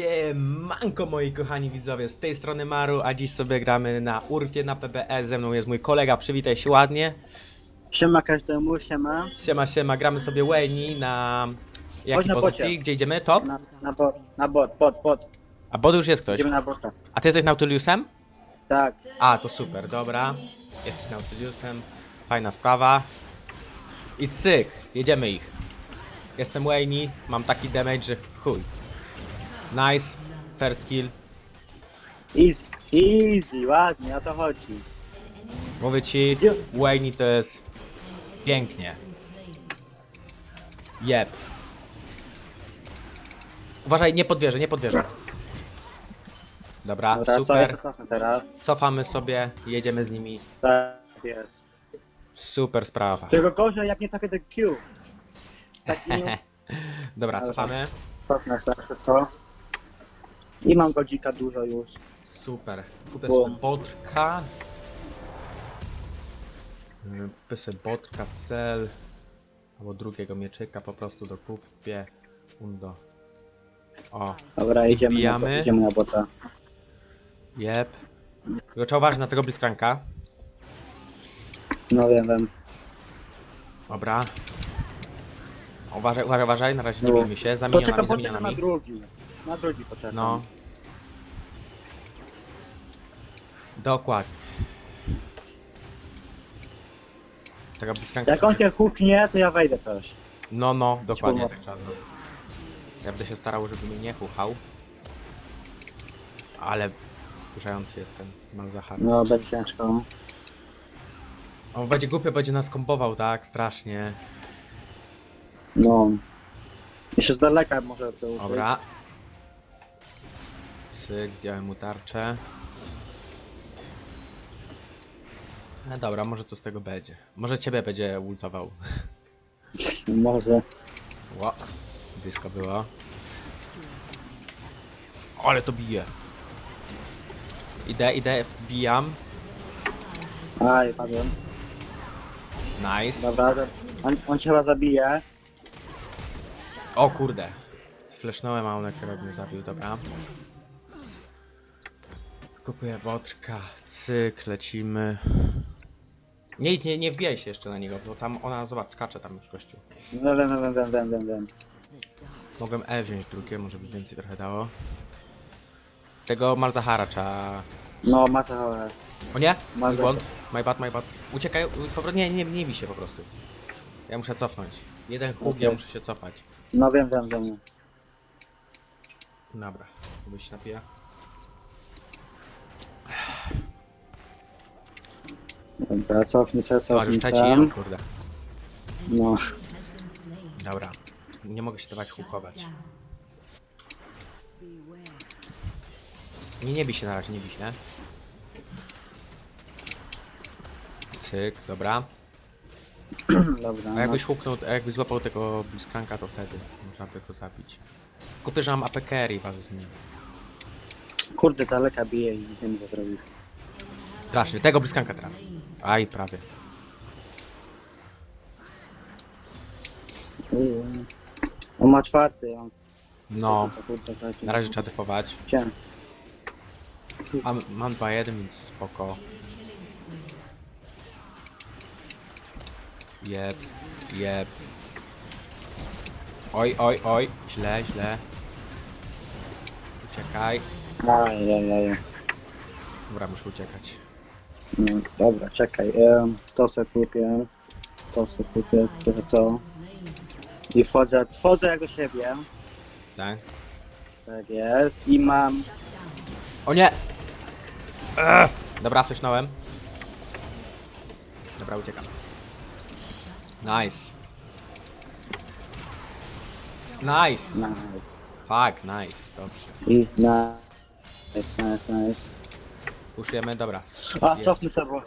Siemanko moi kochani widzowie, z tej strony Maru, a dziś sobie gramy na Urfie na PBE, ze mną jest mój kolega, przywitaj się ładnie. Siema każdemu, siema. Siema, siema, gramy sobie Wayne na... Jakiej na pozycji? bocie. Gdzie idziemy? Top? Na, na bot, na bot, bot, bot. A bot już jest ktoś. Idziemy na bota. A ty jesteś Nautilusem? Tak. A, to super, dobra. Jesteś Nautilusem, fajna sprawa. I cyk, jedziemy ich. Jestem Wayne, mam taki damage, że chuj. Nice, first kill. Easy, easy, ładnie, o to chodzi. Mówię ci, Wayne to jest pięknie. Jeb. Uważaj, nie podwierzę, nie podwierzę. Dobra, Dobra, co super. jest teraz? Cofamy sobie, jedziemy z nimi. Tak jest. Super sprawa. Tylko gorzej jak nie trafię do Q. Tak nie Dobra, cofamy. cofnę sobie to. I mam godzika dużo już. Super. Kupię Bo- sobie botrka. Yy, Kupię sobie botrka, sel. Albo drugiego mieczyka po prostu dokupię. Undo. O, Dobra, idziemy na, Wbijamy. idziemy na bota. jeb. Tylko trzeba uważać na tego bliskranka. No wiem, wiem. Dobra. Uważaj, uważaj, uważaj, na razie nie No. bijmy się, za Poczekam, minionami, za poczekam na minionami. drugi. Na drugi poczekam. No. Dokładnie. Tego bliskranka. Jak on cię huknie, to ja wejdę też. No, no, dokładnie tak trzeba zrobić. Ja będę się starał, żeby mnie nie chuchał. Ale wkurzający jest ten Malzahar. No, będzie ciężko. On będzie głupio, będzie nas kombował, tak? Strasznie. No. Jeszcze z daleka może to użyć. Dobra. Cyk, zdjąłem mu tarczę. E, dobra, może co z tego będzie. Może ciebie będzie ultował. Może. Ło, blisko było. Ale to bije. Idę, idę, wbijam. Aj, padłem. Nice. Dobra, on, on cię chyba zabije. O kurde. Flesznąłem, a on akurat mnie zabił, dobra. Kupuję wotrka, cyk, lecimy. Nie, nie, nie wbijaj się jeszcze na niego, bo tam ona, zobacz, skacze tam już gościu. No wiem, wiem, wiem, wiem, wiem, wiem. Mogłem E wziąć drugie, może by więcej trochę dało. Tego Malzahara trzeba... No, ma to. O nie! Mój błąd, my bad, my bad. Uciekaj, u- po prostu, nie, nie, nie bij się po prostu. Ja muszę cofnąć. Jeden huk, ja Okej. muszę się cofać. No wiem, wiem, wiem. Dobra, byś się napija. Dobra, cofnij Zobacz, już cofnij trzeci, se. o kurde. No. Dobra. Nie mogę się dawać hukować. Nie, nie bij się na razie, nie bij się. Cyk, dobra. Dobra, A no. jakbyś huknął, a jakbyś złapał tego bliskranka, to wtedy można by go zabić. Kupię, że mam AP carry was z nim. Kurde, daleka bije i nie mogę zrobić. Strasznie, tego bliskranka teraz. Aj, prawie. Uuu. On ma czwarty, on. No, na razie trzeba defować. Cię. Mam, mam 2-1, więc spoko. Jeb, jeb. Oj, oj, oj, źle, źle. Uciekaj. Aj, aj, aj. Dobra, muszę uciekać. No, dobra, czekaj. em, to sobie kupię. To sobie kupię, to to. I wchodzę, wchodzę jak do siebie. Tak? Tak jest. I mam. O nie! Ech! Dobra, flesznąłem. Dobra, uciekam. Nice. Nice! Na, Fuck, nice, dobrze. I na. Nice, nice, nice. Puszujemy, dobra. A, Jest. cofnę sobie.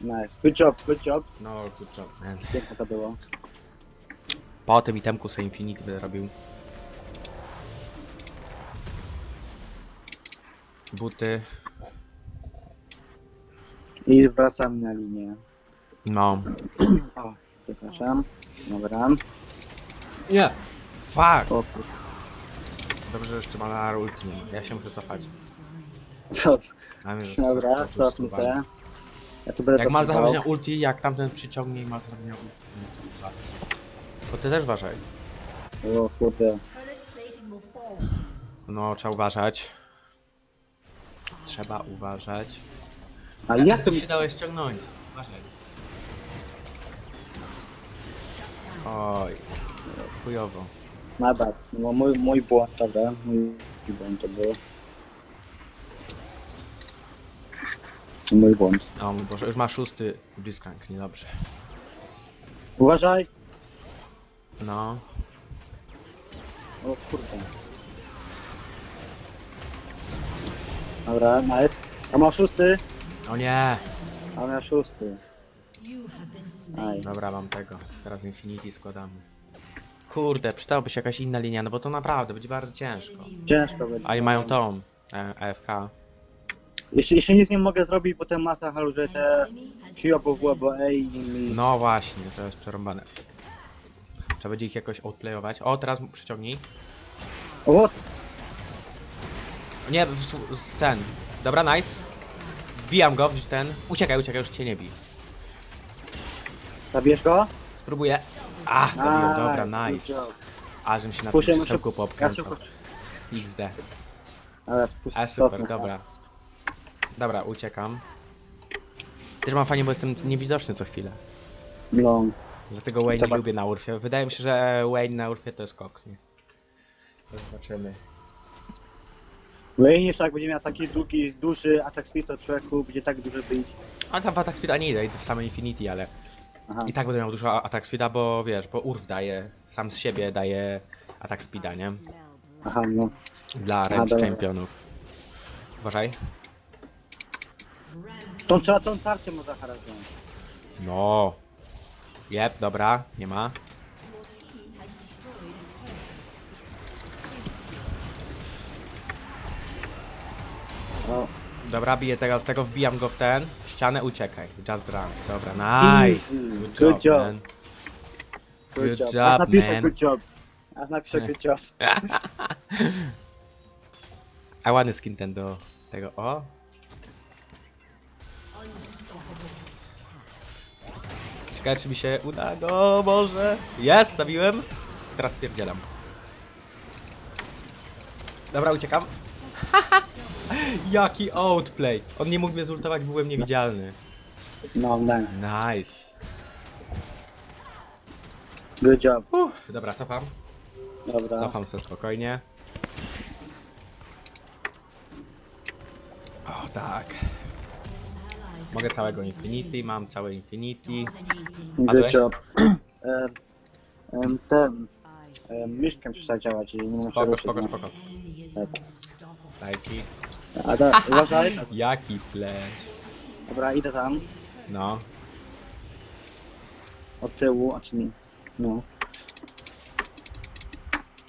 Nice. Good job, good job. No, good job, man. Piękne to było. Po tym itemku sobie Infinity będę robił. Buty. I wracam na linię. No. O, przepraszam. Dobra. Nie! Fuck! O, kur- Dobrze, że jeszcze ma ulti. nie ma. Ja się muszę cofać. Co? A mnie, Dobra, po prostu cofnij wali. se. Ja tu będę Jak mal dopływał. zachować na ulti, jak tamten przyciągnie i ma zrobienia ulti. To ty też uważaj. O kurde. No, trzeba uważać. Trzeba uważać. Ale jak to mi... się dało ściągnąć? Uważaj. Oj, chujowo. My bad. No, mój, mój błąd, dobra. Mój błąd to był. Mój błąd. O mój Boże, już ma szósty Blitzcrank, niedobrze. Uważaj! No, O kurde. Dobra, nice. A ma szósty? o nie! A ma szósty. Aj. Dobra, mam tego. Teraz Infinity składamy. Kurde, przydałaby się jakaś inna linia, no bo to naprawdę będzie bardzo ciężko. Ciężko będzie. A i mają tą, e, AFK. Jeszcze, jeszcze nic nie mogę zrobić, bo ten masa halu, że te Q albo W albo A i. No właśnie, to jest przerąbane. Trzeba będzie ich jakoś outplayować. O, teraz mu przyciągnij. O, Nie, w, ten. Dobra, nice. Wbijam go w ten. Uciekaj, uciekaj, już cię nie bij. Zabierz go? Spróbuję. A, zabiłem, dobra, good nice. job. A, żebym się na tym Puszczę, muszę- krzesełku Ja szybko... XD. Ale A, super, dobra. Dobra, uciekam. Też mam fajnie, bo jestem niewidoczny co chwilę. No. Dlatego Wayne nie Dobra. lubię na Urfie. Wydaje mi się, że Wayne na Urfie to jest koks, nie? To Zobaczymy. Wayne jeszcze jak będzie miał taki długi, duży atak speed, to człowieku będzie tak dużo bić. A tam w Attack Speeda nie idę, idę w same Infinity, ale Aha. i tak będę miał dużo Attack Speeda, bo wiesz, bo Urf daje, sam z siebie daje Attack Speeda, nie? Aha, no. Dla range dobra. championów. Uważaj. Tą trzeba tą tarczę mu wziąć. No. Jep, dobra, nie ma. O, Dobra, biję teraz tego, wbijam go w ten. Ścianę, uciekaj. Just run. Dobra, nice. Easy. Good Good job, job. man. good, Good job. job, Aż napiszę man. good job. Aż napiszę good job. A ładny skin ten do tego, o. Ciekawe czy mi się uda go, może. Jest, zabiłem. Teraz pierdzielam. Dobra, uciekam. Jaki outplay. On nie mógł mnie zultować, byłem niewidzialny. No, nice. Nice. Good job. Uff, dobra, cofam. Dobra. Cofam sobie spokojnie. O, tak. Mogę całego Infinity, mam całe Infinity. Good Padłeś? job. Em, em, ten... em, Myszkiem przestał działać i nie muszę Spoko, ruszyć, spoko, no. spoko. Tak. Daj ci. A da, uważaj. Jaki flash. Dobra, idę tam. No. Od tyłu, a czy nie? No.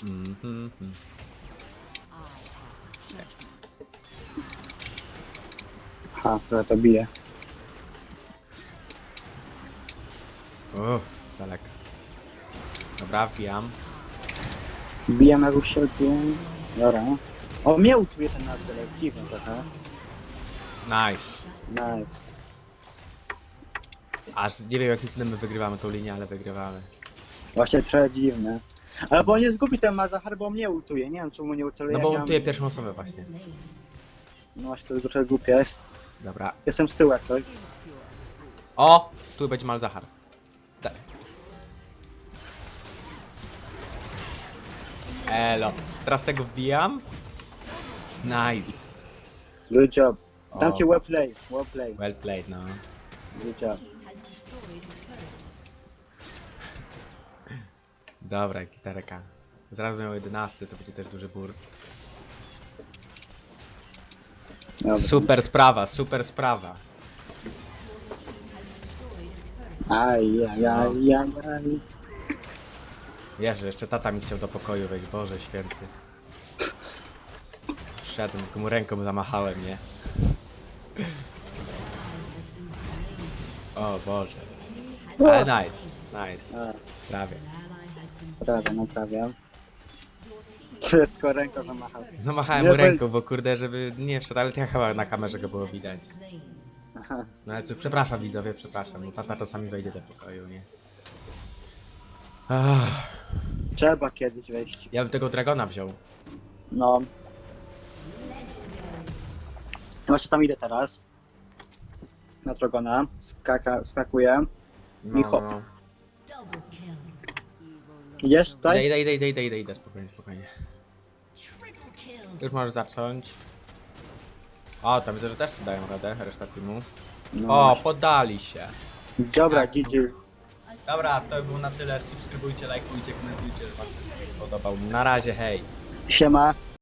Mhm. Ha, trochę to bije. Uff, daleko. Dobra, wbijam. Bijam jak usiadł. Dobra. O, mnie utuje ten nadal, dziwny trochę. Nice. Nice. Aż nie wiem jakim cudem my wygrywamy tą linię, ale wygrywamy. Właśnie trochę dziwne. Ale bo on nie zgubi ten Mazahar, bo mnie ultuje. Nie wiem czemu nie ultuje. No bo ultuję pierwszą osobę właśnie. No właśnie to jest trochę głupie jest. Dobra. Jestem z tyłu jak coś. O! Tu będzie Malzahar. Elo. Teraz tego wbijam. Nice. Good job. O. ci well play, well play. Well played, no. Good job. Dobra, gitarka. Zaraz miał 11, to będzie też duży burst. Dobra. Super sprawa, super sprawa. Aj, aj, aj, aj, aj. Że jeszcze tata mi chciał do pokoju wejść, Boże święty. Wszedłem, tylko mu ręką zamachałem, nie? O Boże. Ale nice, nice. A, Prawie. prawie, no prawie. Tylko ręką zamachał? No machałem Nie, mu ręką, bo kurde, żeby nie wszedł, ale ja chyba na kamerze go było widać. Aha. No ale co, przepraszam widzowie, przepraszam, bo tata czasami wejdzie do pokoju, nie? Ach, Trzeba kiedyś wejść. ja bym tego Dragona wziął. No. Właśnie tam idę teraz. Na Dragona. Skaka, skakuję. No, I hop. no. Idziesz Idę, tutaj? idę, idę, idę, idę, idę, idę, spokojnie, spokojnie. Już możesz zacząć. O, tam widzę, że też sobie dają radę, reszta teamu. No. O, poddali się. Dobra, tak. GG. Dobra, to było na tyle. Subskrybujcie, lajkujcie, komentujcie, że wam się podobał. Na razie, hej. Siema.